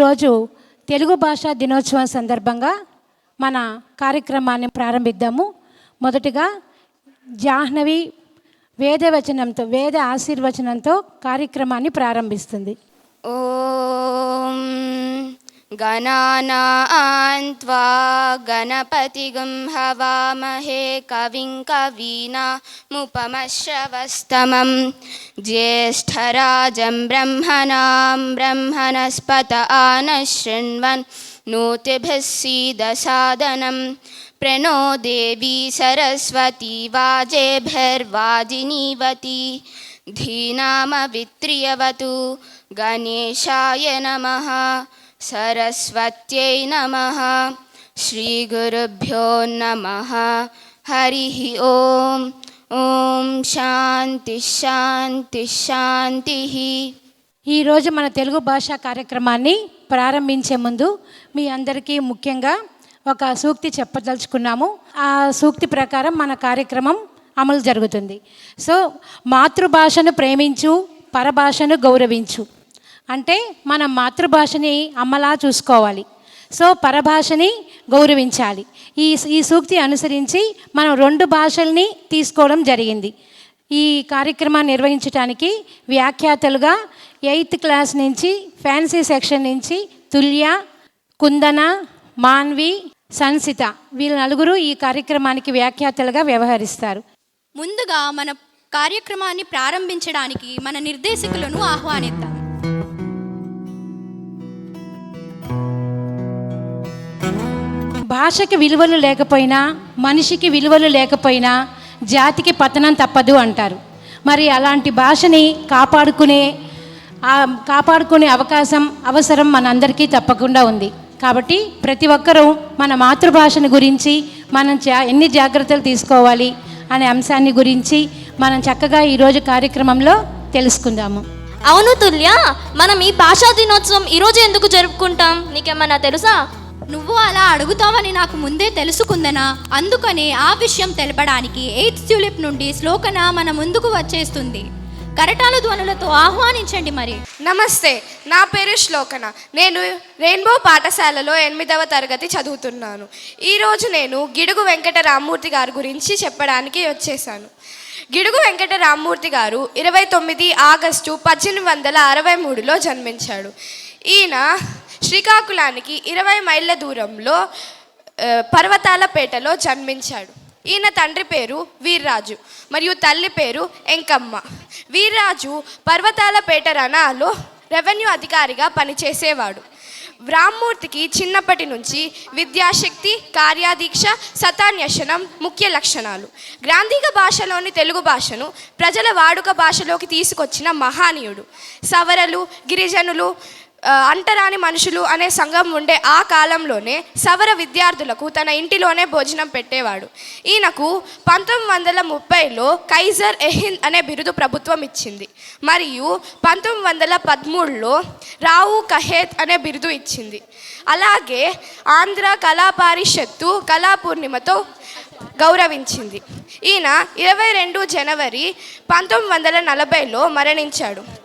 ఈరోజు తెలుగు భాషా దినోత్సవం సందర్భంగా మన కార్యక్రమాన్ని ప్రారంభిద్దాము. మొదటిగా జాహ్నవి వేదవచనంతో వేద ఆశీర్వచనంతో కార్యక్రమాన్ని ప్రారంభిస్తుంది. ॐ गणानां त्वा गणपतिगं हवामहे कविं कवीनामुपमश्रवस्तमं ज्येष्ठराजं ब्रह्मणां ब्रह्मणस्पत आनः शृण्वन् नोतिभिः सीदसादनं। प्रणो देवी सरस्वती वाजेभिर्वाजिनीवती। धीनामवित्रियवतु गणेशाय नमः। सरस्वत्यै नमः श्रीगुरुभ्यो नमः हरिः ॐ ॐ शान्तिः शान्तिः शान्तिः ఈరోజు మన తెలుగు భాషా కార్యక్రమాన్ని ప్రారంభించే ముందు మీ అందరికీ ముఖ్యంగా ఒక సూక్తి చెప్పదలుచుకున్నాము ఆ సూక్తి ప్రకారం మన కార్యక్రమం అమలు జరుగుతుంది సో మాతృభాషను ప్రేమించు పరభాషను గౌరవించు అంటే మన మాతృభాషని అమ్మలా చూసుకోవాలి. సో పరభాషని గౌరవించాలి. ఈ ఈ సూక్తి అనుసరించి మనం రెండు భాషల్ని తీసుకోవడం జరిగింది. ఈ కార్యక్రమాన్ని నిర్వహించడానికి వ్యాఖ్యాతలుగా ఎయిత్ క్లాస్ నుంచి ఫ్యాన్సీ సెక్షన్ నుంచి తుల్య కుందన మాన్వి సంసిత వీళ్ళ నలుగురు ఈ కార్యక్రమానికి వ్యాఖ్యాతలుగా వ్యవహరిస్తారు. ముందుగా మన కార్యక్రమాన్ని ప్రారంభించడానికి మన నిర్దేశకులను ఆహ్వానిద్దాం. భాషకి విలువలు లేకపోయినా మనిషికి విలువలు లేకపోయినా జాతికి పతనం తప్పదు అంటారు. మరి అలాంటి భాషని కాపాడుకునే కాపాడుకునే అవకాశం అవసరం మనందరికీ తప్పకుండా ఉంది. కాబట్టి ప్రతి ఒక్కరూ మన మాతృభాషను గురించి మనం జా ఎన్ని జాగ్రత్తలు తీసుకోవాలి అనే అంశాన్ని గురించి మనం చక్కగా ఈరోజు కార్యక్రమంలో తెలుసుకుందాము. అవును తుల్య మనం ఈ భాషా దినోత్సవం ఈరోజు ఎందుకు జరుపుకుంటాం? నీకేమన్నా తెలుసా? నువ్వు అలా అడుగుతావని నాకు ముందే తెలుసుకుందనా? అందుకనే ఆ విషయం తెలపడానికి ఎయిత్ ట్యూలిప్ నుండి శ్లోకన మన ముందుకు వచ్చేస్తుంది. కరటాల ధ్వనులతో ఆహ్వానించండి మరి. నమస్తే నా పేరు శ్లోకన. నేను రెయిన్బో పాఠశాలలో ఎనిమిదవ తరగతి చదువుతున్నాను. ఈరోజు నేను గిడుగు వెంకట రామ్మూర్తి గారి గురించి చెప్పడానికి వచ్చేసాను. గిడుగు వెంకట రామ్మూర్తి గారు ఇరవై తొమ్మిది ఆగస్టు పద్దెనిమిది వందల అరవై మూడులో జన్మించాడు. ఈయన శ్రీకాకుళానికి ఇరవై మైళ్ళ దూరంలో పర్వతాలపేటలో జన్మించాడు. ఈయన తండ్రి పేరు వీర్రాజు మరియు తల్లి పేరు ఎంకమ్మ. వీర్రాజు పర్వతాలపేట రణాలో రెవెన్యూ అధికారిగా పనిచేసేవాడు. రామ్మూర్తికి చిన్నప్పటి నుంచి విద్యాశక్తి కార్యాదీక్ష సతాన్యసనం ముఖ్య లక్షణాలు. గ్రాంధిక భాషలోని తెలుగు భాషను ప్రజల వాడుక భాషలోకి తీసుకొచ్చిన మహానీయుడు. సవరలు గిరిజనులు అంటరాని మనుషులు అనే సంఘం ఉండే ఆ కాలంలోనే సవర విద్యార్థులకు తన ఇంటిలోనే భోజనం పెట్టేవాడు. ఈయనకు పంతొమ్మిది వందల ముప్పైలో కైజర్ ఎహింద్ అనే బిరుదు ప్రభుత్వం ఇచ్చింది. మరియు పంతొమ్మిది వందల పదమూడులో రావు కహేత్ అనే బిరుదు ఇచ్చింది. అలాగే ఆంధ్ర కళా పారిషత్తు కళా పూర్ణిమతో గౌరవించింది. ఈయన ఇరవై రెండు జనవరి పంతొమ్మిది వందల నలభైలో మరణించాడు.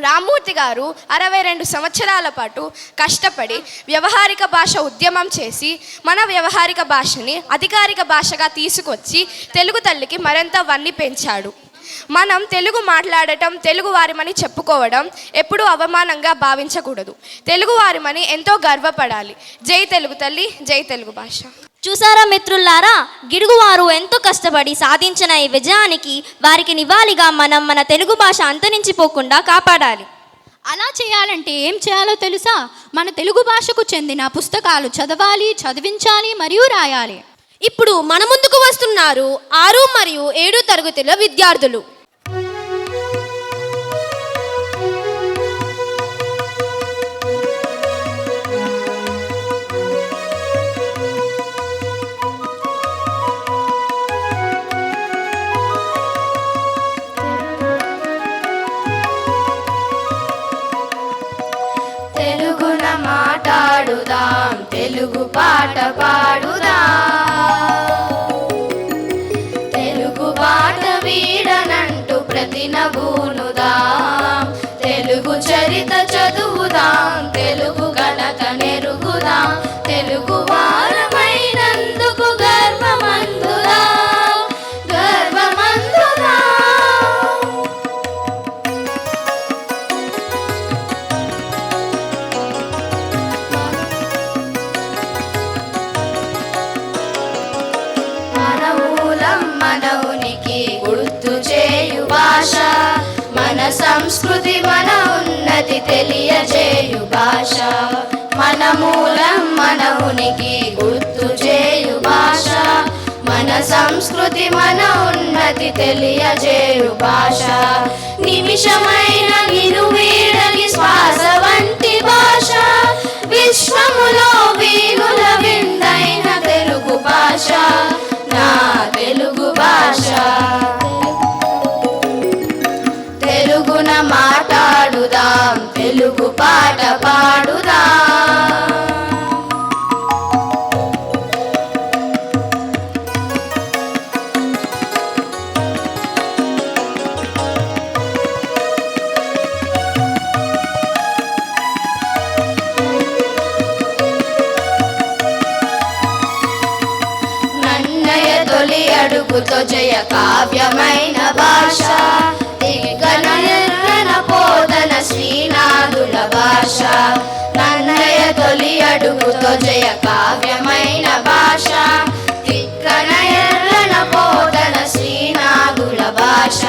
రామ్మూర్తి గారు అరవై రెండు సంవత్సరాల పాటు కష్టపడి వ్యవహారిక భాష ఉద్యమం చేసి మన వ్యవహారిక భాషని అధికారిక భాషగా తీసుకొచ్చి తెలుగు తల్లికి మరింత వన్ని పెంచాడు. మనం తెలుగు మాట్లాడటం తెలుగు వారిమని చెప్పుకోవడం ఎప్పుడూ అవమానంగా భావించకూడదు. తెలుగు వారిమని ఎంతో గర్వపడాలి. జై తెలుగు తల్లి జై తెలుగు భాష. చూసారా మిత్రులారా? గిడుగువారు ఎంతో కష్టపడి సాధించిన ఈ విజయానికి వారికి నివాళిగా మనం మన తెలుగు భాష అంతరించిపోకుండా కాపాడాలి. అలా చేయాలంటే ఏం చేయాలో తెలుసా? మన తెలుగు భాషకు చెందిన పుస్తకాలు చదవాలి చదివించాలి మరియు రాయాలి. ఇప్పుడు మన ముందుకు వస్తున్నారు ఆరు మరియు ఏడు తరగతుల విద్యార్థులు. తెలుగు పాట పాడుదాం. మనవునికి గుర్తు చేయు భాష. మన సంస్కృతి మన ఉన్నతి తెలియజేయు భాష. మన మూలం మనవునికి గుర్తు చేయు భాష. మన సంస్కృతి మన ఉన్నతి తెలియజేయు భాష. నిమిషమైన నిరువీడని శ్వాస వంటి భాష. విశ్వములో వీరుల విందైన తెలుగు భాష. నా భాష. తెలుగున మాట్లాడుదాం తెలుగు పాట పాడుదాం. తెలుగుతో జయ కావ్యమైన భాష. దిగ్గన పోదన శ్రీనాథుల భాష. నన్నయ తొలి అడుగుతో జయ కావ్యమైన భాష. దిగ్గన ఎర్రన పోదన శ్రీనాథుల భాష.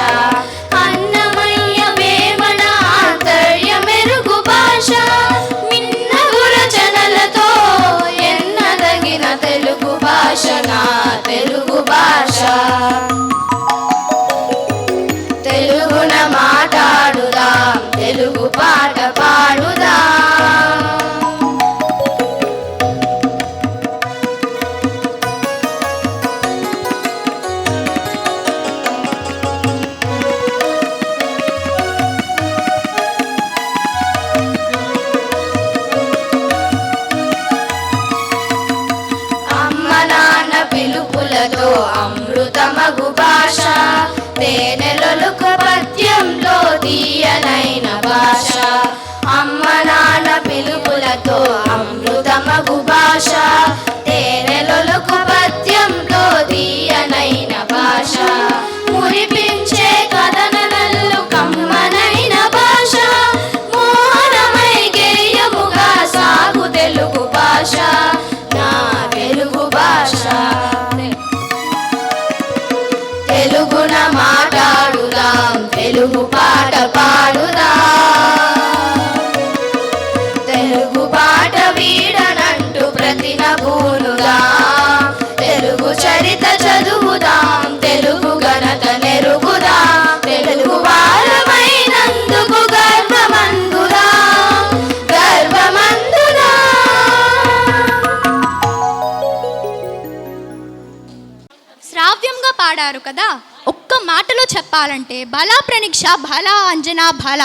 কত আমরত శ్రావ్యంగా పాడారు కదా. ఒక్క మాటలో చెప్పాలంటే బలా ప్రణిక్ష బలా అంజనా బల.